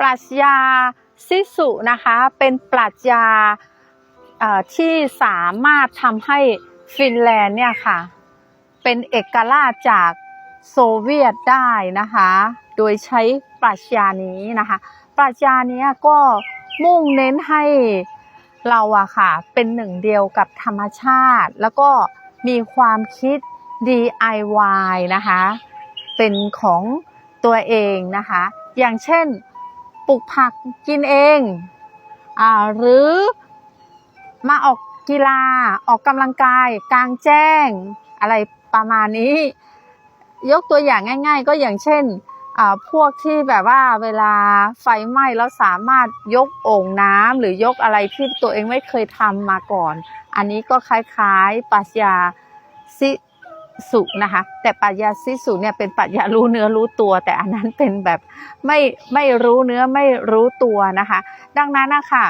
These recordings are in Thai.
ปรัชญาซิสุนะคะเป็นปรัชญาที่สามารถทำให้ฟินแลนด์เนี่ยค่ะ เป็นเอกราชจากโซเวียตได้นะคะ โดยใช้ปรัชญานี้นะคะ ปรัชญานี้ก็มุ่งเน้นให้เราอะค่ะ เป็นหนึ่งเดียวกับธรรมชาติ แล้วก็มีความคิด DIY นะคะ เป็นของตัวเองนะคะ อย่างเช่น ปลูกผักกินเองอ่าหรือมาออกกีฬาออกกำลังกายกลางแจ้ง อะไรประมาณนี้ ยกตัวอย่างง่าย ๆ ก็อย่างเช่นพวกที่แบบว่าเวลาไฟไหม้แล้วสามารถยกโอ่งน้ำหรือยกอะไรที่ตัวเองไม่เคยทำมาก่อน อันนี้ก็คล้ายๆปรัชญาซิ สุนะคะ แต่ปรัชญาซิสุเนี่ยเป็นปรัชญารู้เนื้อรู้ตัว แต่อันนั้นเป็นแบบไม่ไม่รู้เนื้อไม่รู้ตัวนะคะ ดังนั้นนะคะ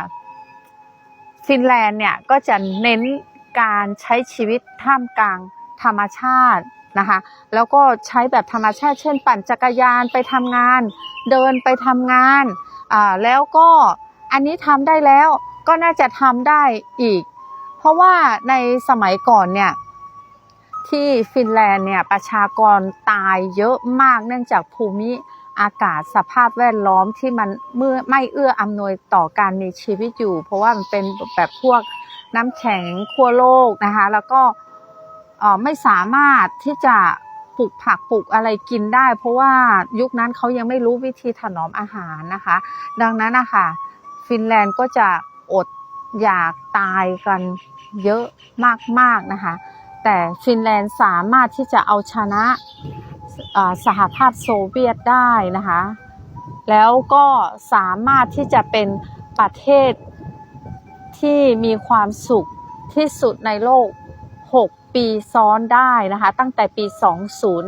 ฟินแลนด์เนี่ยก็จะเน้นการใช้ชีวิตท่ามกลางธรรมชาตินะคะ แล้วก็ใช้แบบธรรมชาติเช่น ปั่นจักรยานไปทำงาน เดินไปทำงานอ่าแล้วก็อันนี้ทำได้แล้วก็น่าจะทำได้อีก เพราะว่าในสมัยก่อนเนี่ย ที่ฟินแลนด์เนี่ยประชากรตายเยอะมากเนื่องจากภูมิอากาศสภาพแวดล้อมที่มันเมื่อไม่เอื้ออำนวยต่อการมีชีวิตอยู่ เพราะว่ามันเป็นแบบพวกน้ำแข็งขั้วโลกนะคะ แล้วก็อ่อไม่สามารถที่จะปลูกผักปลูกอะไรกินได้ เพราะว่ายุคนั้นเขายังไม่รู้วิธีถนอมอาหารนะคะ ดังนั้นนะคะฟินแลนด์ก็จะอดอยากตายกันเยอะมากๆนะคะ แต่ฟินแลนด์สามารถที่จะเอาชนะอ่าสหภาพโซเวียตได้นะคะ แล้วก็สามารถที่จะเป็นประเทศที่มีความสุขที่สุดในโลก 6 ปีซ้อนได้นะคะ ตั้งแต่ปี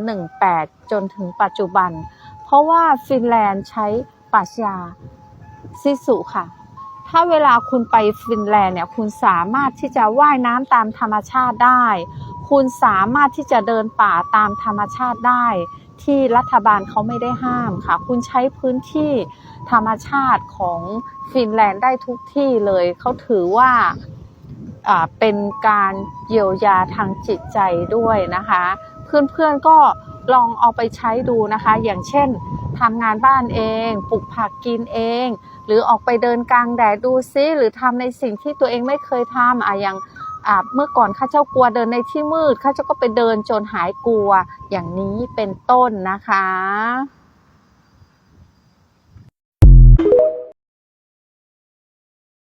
2018 จนถึงปัจจุบัน เพราะว่าฟินแลนด์ใช้ปรัชญาซิสุค่ะ ถ้าเวลาคุณไปฟินแลนด์เนี่ย คุณสามารถที่จะว่ายน้ำตามธรรมชาติได้ คุณสามารถที่จะเดินป่าตามธรรมชาติได้ ที่รัฐบาลเขาไม่ได้ห้ามค่ะ คุณใช้พื้นที่ธรรมชาติของฟินแลนด์ได้ทุกที่เลยเขาถือว่าเป็นการเยียวยาทางจิตใจด้วยนะคะ เพื่อนๆก็ลองเอาไปใช้ดูนะคะ อย่างเช่นทำงานบ้านเองปลูกผักกินเอง หรือออกไปเดินกลางแดดดูซิหรือทำในสิ่งที่ตัวเองไม่เคยทำอะอย่าง เมื่อก่อนข้าเจ้ากลัวเดินในที่มืดข้าเจ้าก็ไปเดินจนหายกลัวอย่างนี้เป็นต้นนะคะ